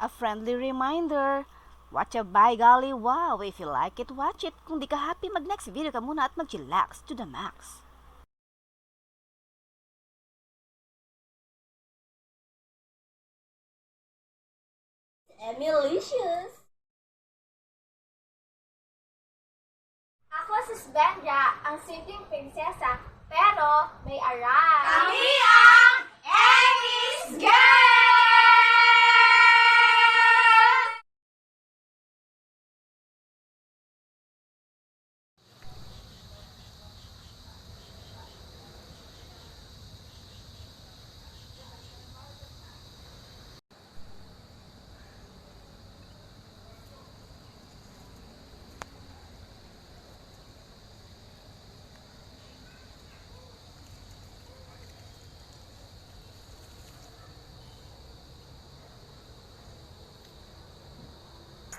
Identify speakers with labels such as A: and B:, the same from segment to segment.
A: A friendly reminder, watch a by golly wow. If you like it, watch it. Kung di ka happy, mag next video ka muna at mag-chillax to the max.
B: Emilicious! Ako si Svenja, ang simpleng prinsesa, pero may aral. Kami ang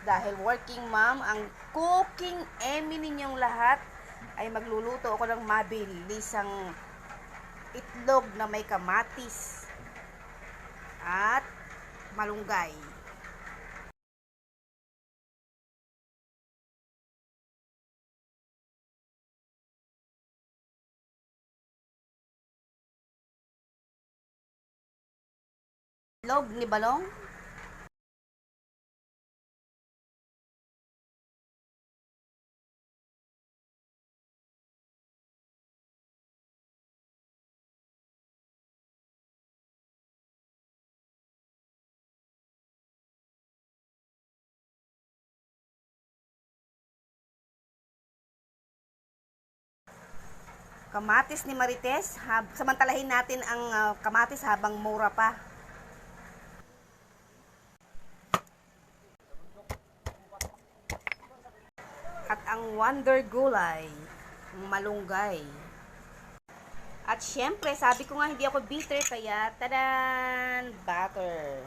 A: Dahil working mom, ang cooking Emmy ninyong lahat ay magluluto ako ng mabilisang itlog na may kamatis at malunggay. Itlog ni Balong? Kamatis ni Marites, hab, samantalahin natin ang ah, kamatis habang mura pa. At ang wonder gulay, malunggay. At syempre, sabi ko nga hindi ako bitter, kaya tadan, butter.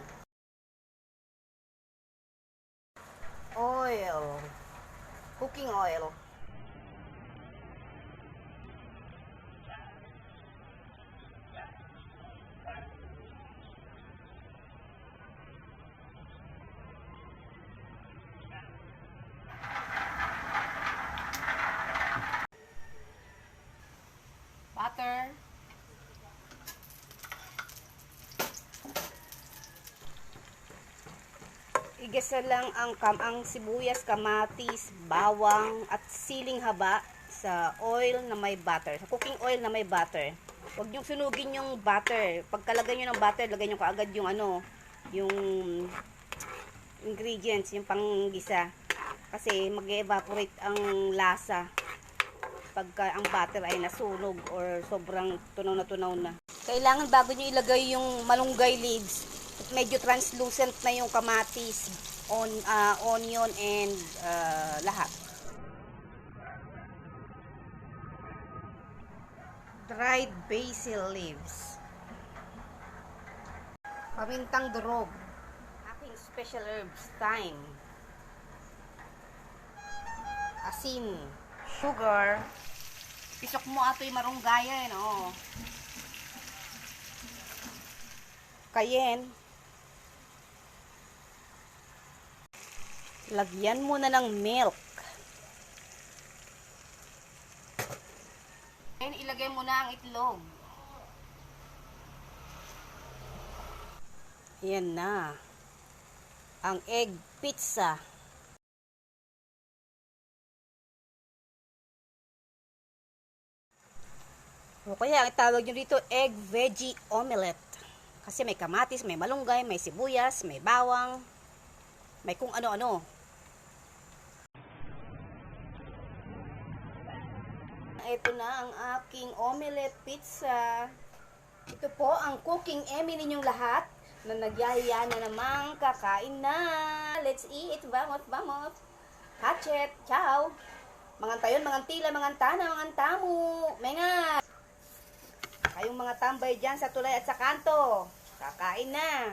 A: Oil. Cooking oil. butter, igisa lang ang kam ang sibuyas, kamatis, bawang at siling haba sa oil na may butter. Sa cooking oil na may butter. Huwag niyong sunugin yung butter. Pagkalagay niyo ng butter, lagay niyo kaagad yung ano, yung ingredients, yung panggisa. Kasi mag-evaporate ang lasa pagka ang butter ay nasunog or sobrang tunaw na tunaw na. Kailangan bago nyo ilagay yung malunggay leaves, medyo translucent na yung kamatis, on, ah, onion and ah, lahat. Dried basil leaves. Pamintang durog. Aking special herbs, thyme. Asin. Sugar. Pisok mo ato'y marunggaya, no? Cayenne. Lagyan mo na ng milk. And ilagay mo na ang itlog. Yan na. Ang egg pizza. O kaya, ang nyo dito, egg veggie omelette. Kasi may kamatis, may malunggay, may sibuyas, may bawang, may kung ano-ano. Ito na ang aking omelette pizza. Ito po ang cooking Emmy ninyong lahat na nagyahiya na namang kakain na. Let's eat. Vamos, vamos. Hatchet. Ciao. Mga tayon, mga tila, mga tana, mga tamu. Menga. Kayong mga tambay dyan sa tulay at sa kanto. Kakain na.